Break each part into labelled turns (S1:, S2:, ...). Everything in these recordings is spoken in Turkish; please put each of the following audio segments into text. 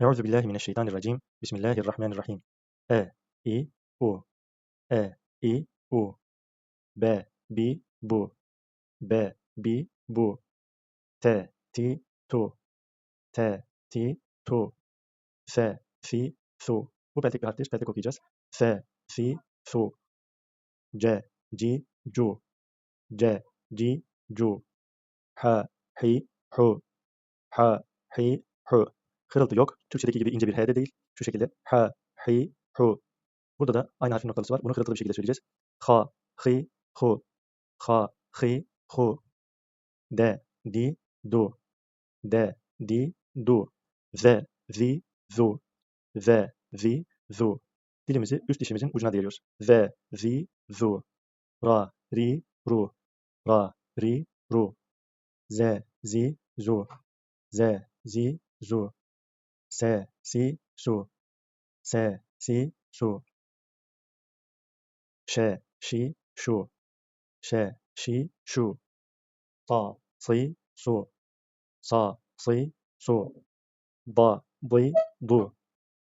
S1: Euzu billahi mineşşeytanirracim. Bismillahirrahmanirrahim. E, I, U. E, I, U. B, bi, bu. B, bi, bu. T, ti, tu. T, ti, tu. F, fi, su. Bu peltek bir harftir. Peltek okuyacağız. F, fi, su. C, ci, cu. C, ci, cu. H, hi, hu. H, hi, hu. Hırıltı yok. Türkçedeki gibi ince bir H de değil. Şu şekilde. H, hi, hu. Burada da aynı harfin noktalısı var. Bunu hırıltılı bir şekilde söyleyeceğiz. Ha, hi, hu. Ha, hi, hu. D, di, du. D, di, du. Z, zi, zu. Z, zi, zu. Dilimizi üst dişimizin ucuna değiyoruz. Z, zi, zu. Ra, ri, ru. Ra, ri, ru. Z, zi, zu. Z, zi, zu. Se, si, su. Se, si, su. Şe, şi, şu. Şe, şi, şu. Sa, si, su. Sa, si, su. Ba, di, du.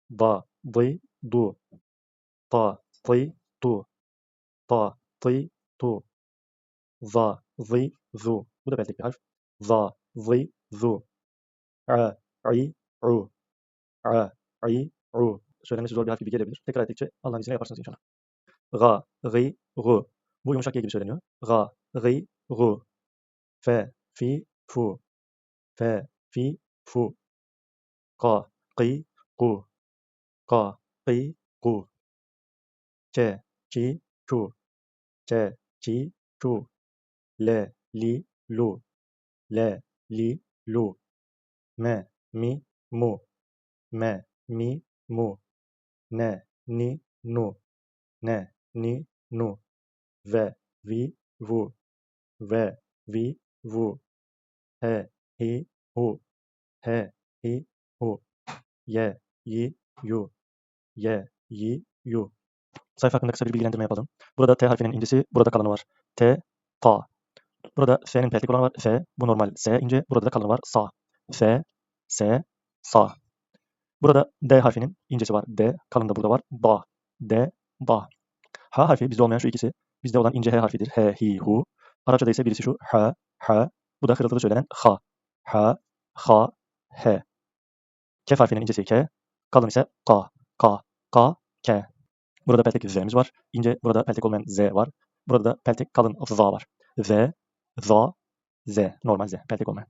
S1: Ba, di, du. Ta, ti, tu. Ta, ti, tu. Za, zi, zu. Bu da belki bir harf. Za, zi, zu. A, i, u. A, i, u. Söylemesi zor bir harf gibi gelebilir. Tekrar ettikçe Allah'ın izniyle yaparsınız inşallah. Ga, gi, gu. Bu yumuşak G gibi söyleniyor. Ga, gi, gu. Fe, fi, fu. Fe, fi, fu. Ka, gi, gu. Ka, gi, gu. Ce, ci, cu. Ce, ci, cu. Le, li, lu. Le, li, lu. Me, mi, mu. Me, mi, mu. Ne, ni, nu. Ne, ni, nu. Ve, vi, vu. Ve, vi, vu. He, hi, hu. He, hi, hu. Ye, yi, yu. Ye, yi, yu. Sayfa hakkında kısa bir bilgilendirme yapalım. Burada T harfinin incesi, burada kalanı var. T, ta. Burada F'nin peltek olanı var. F, bu normal S ince. Burada da kalanı var. Sa. F, S, sa. Burada D harfinin incesi var. D, kalın da burada var. Da. D, da. H harfi bizde olmayan şu ikisi. Bizde olan ince H harfidir. H, hi, hu. Arapçada ise birisi şu. H, H. Bu da hırıltılı söylenen ha. Ha, ha, he. Kef harfinin incesi K. Kalın ise ka. Ka, ka, ke. Burada peltek Z'miz var. İnce burada peltek olmayan Z var. Burada da peltek kalın Z var. Z, za, Z. Normal Z. Peltek olmayan.